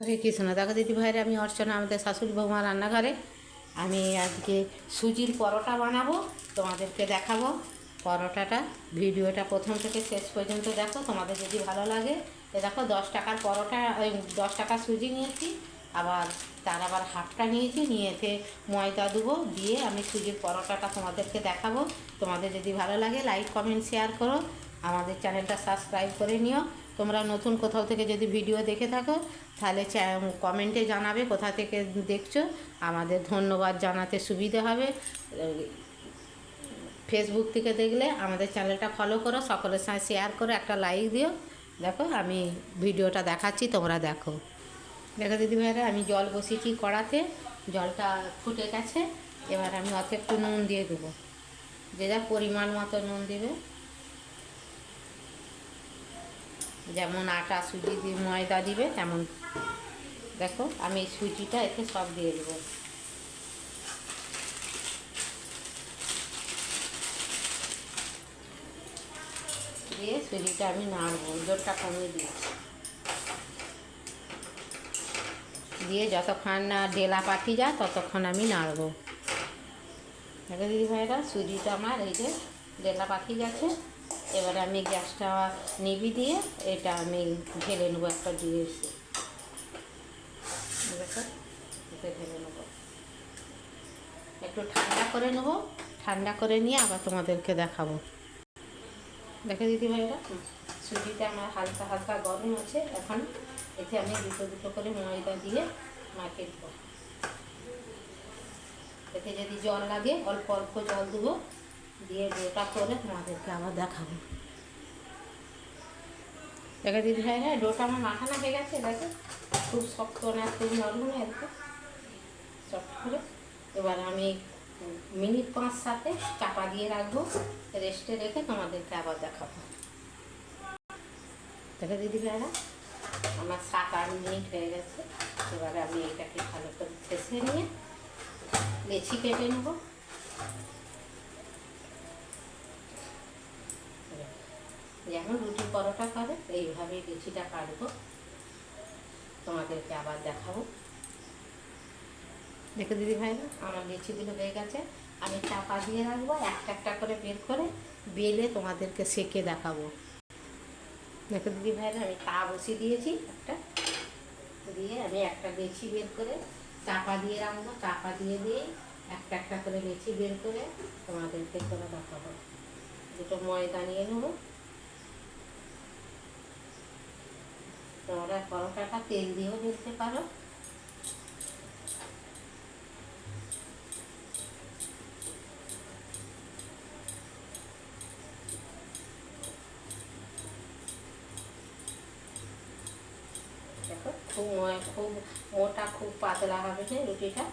হরে কৃষ্ণ দেখো দিদি ভাইরে, আমি অর্চনা, আমাদের শাশুড়ি বৌমা রান্নাঘরে। আমি আজকে সুজির পরোটা বানাবো, তোমাদেরকে দেখাবো। পরোটাটা, ভিডিওটা প্রথম থেকে শেষ পর্যন্ত দেখো, তোমাদের যদি ভালো লাগে। এ দেখো, দশ টাকার পরোটা, ওই দশ টাকার সুজি নিয়েছি, আবার তার আবার হাফটা নিয়েছি নিয়েতে ময়দা দেবো, দিয়ে আমি সুজির পরোটাটা তোমাদেরকে দেখাবো। তোমাদের যদি ভালো লাগে, লাইক, কমেন্ট, শেয়ার করো। আমাদের চ্যানেলটা সাবস্ক্রাইব করে নিও। তোমরা নতুন কোথাও থেকে যদি ভিডিও দেখে থাকো, তাহলে কমেন্টে জানাবে কোথা থেকে দেখছ। আমাদের ধন্যবাদ জানাতে সুবিধে হবে। ফেসবুক থেকে দেখলে আমাদের চ্যানেলটা ফলো করো, সকলের সঙ্গে শেয়ার করো, একটা লাইক দিও। দেখো, আমি ভিডিওটা দেখাচ্ছি, তোমরা দেখো। দেখো দিদি ভাইরা আমি জল বসিয়েছি কড়াতে। জলটা ফুটে গেছে। এবার আমি অত একটু নুন দিয়ে দেবো। যে যা পরিমাণ মতো নুন দেবে। যেমন আটা, সুজি দিয়ে ময়দা দিবে, তেমন। দেখো, আমি এই সুজিটা এতে সব দিয়ে দেবো। দিয়ে সুজিটা আমি নাড়বো, জোরটা কমিয়ে দিয়েছি দিয়ে যতক্ষণ না ডেলা পাঠি যায়, ততক্ষণ আমি নাড়বো। দেখো দিদি ভাইরা সুজিটা আমার এই যে ডেলা পাখি গেছে। এবারে আমি গ্যাসটা নিবি দিয়ে এটা আমি ঢেলে নেব একটা দিয়ে এসে ঢেলে নেব। একটু ঠান্ডা করে নেব, ঠান্ডা করে নিয়ে আবার তোমাদেরকে দেখাবো। দেখো দিদি ভাইরা সুজিটা আমার হালকা হালকা গরম আছে, এখন এতে আমি দুটো দুটো করে ময়দা দিয়ে মাখিয়ে দেবো এতে যদি জল লাগে, অল্প অল্প জল দেবো। দিয়ে ডোটা করে তোমাদেরকে আবার দেখাবো। দেখে দিদি ভাই হ্যাঁ ডোটা আমার মাখানো হয়ে গেছে, দেখো। খুব শক্ত না, খুব নরম না এরকম শক্ত করে। এবার আমি মিনিট পাঁচ সাথে চাপা দিয়ে রাখব, রেস্টে রেখে তোমাদেরকে আবার দেখাবো। দেখে দিদি ভাইরা, আমার সাত আট মিনিট হয়ে গেছে। এবারে আমি এটাকে ভালো করে ঠেসে নিয়ে লেচি কেটে নেব। যেমন রুটি পরোটা করে এইভাবে লিচিটা কাটবো। তোমাদেরকে আবার দেখাবো। দেখো দিদি ভাইরা আমার লিচিগুলো হয়ে গেছে। আমি চাপা দিয়ে রাখব, একটা একটা করে বের করে বেলে তোমাদেরকে সেকে দেখাবো। দেখো দিদি ভাইরা আমি তা বসিয়ে দিয়েছি একটা। দিয়ে আমি একটা লেচি বের করে চাপা দিয়ে রাখব, চাপা দিয়ে দিয়ে একটা একটা করে লেচি বের করে তোমাদেরকে করে দেখাবো। দুটো ময়দা নিয়ে নেব। তোমরা পরোটাটা তেল দিয়েও দিতে পারো। খুব খুব মোটা খুব পাতলা হবে যে রুটিটা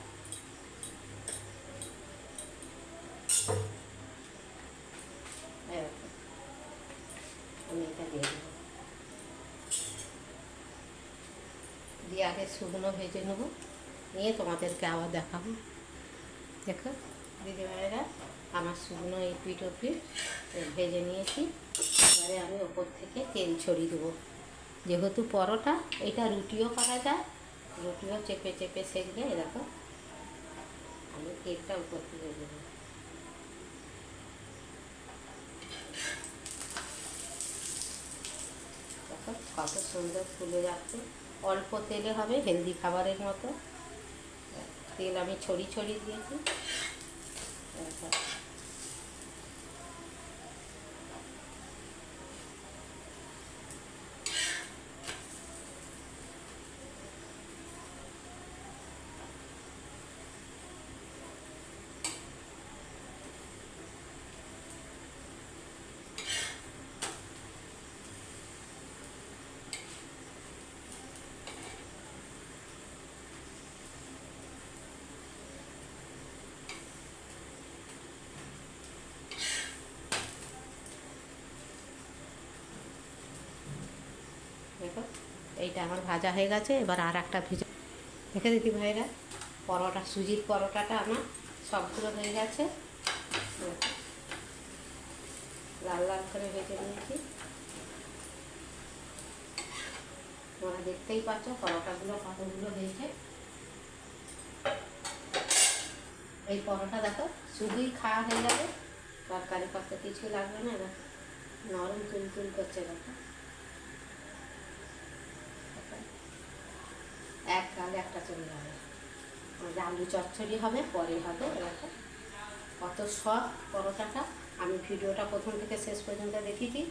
এরকম। আমি এটা দিয়ে দেবো দিয়ে আগে শুকনো ভেজে নেব। নিয়ে তোমাদেরকে আবার দেখাবো। দেখো দিদিভাইরা আমার শুকনো এই পিঠ ভেজে নিয়েছি। এবারে আমি ওপর থেকে তেল ছড়িয়ে দেবো। যেহেতু পরোটা, এটা রুটিও করা যায়। রুটিও চেপে চেপে সেকলে এরকম আমি তেলটা উপর থেকে দেবো কত সুন্দর ফুলে যাচ্ছে। অল্প তেলে হবে হেলদি খাবারের মতো। তেল আমি ছড়ি ছড়ি দিয়েছি। দেখো। এইটা আমার ভাজা হয়ে গেছে, এবার আর একটা ভেজে দেখে দিদি ভাইরা, পরোটা, সুজির পরোটাটা আমার সবগুলো হয়ে গেছে। লাল লাল করে ভেজে নিয়েছি। তোমরা দেখতেই পাচ্ছ পরোটাগুলো কতগুলো হয়েছে। এই পরোটা দেখো, শুধুই খাওয়া হয়ে যাবে তরকারি পত্র কিছু লাগবে না, দেখো, নরম তুল তুল করছে, দেখো। একটা চলে যাবে আমাদের আলু চচ্চড়ি হবে, পরে হবে দেখো কত শখ, পরোটাটা। আমি ভিডিওটা প্রথম থেকে শেষ পর্যন্ত দেখিয়েছি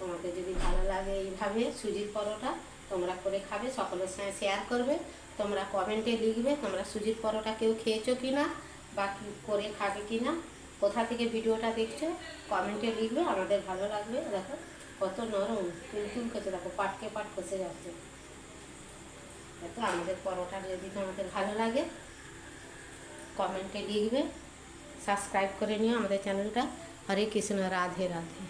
তোমাকে যদি ভালো লাগে এইভাবে সুজির পরোটা, তোমরা করে খাবে, সকলের সঙ্গে শেয়ার করবে। তোমরা কমেন্টে লিখবে, তোমরা সুজির পরোটা কেউ খেয়েছো কি না বা করে খাবে কি না কোথা থেকে ভিডিওটা দেখছ কমেন্টে লিখবে, আমাদের ভালো লাগবে। দেখো, কত নরম, তুলতুল করছে, দেখো, পাটকে পাট খসে যাচ্ছে। দেখো আমাদের পরোটা যদি তোমাদের ভালো লাগে কমেন্টে লিখবে। সাবস্ক্রাইব করে নিও আমাদের চ্যানেলটা হরে কৃষ্ণ, রাধে রাধে।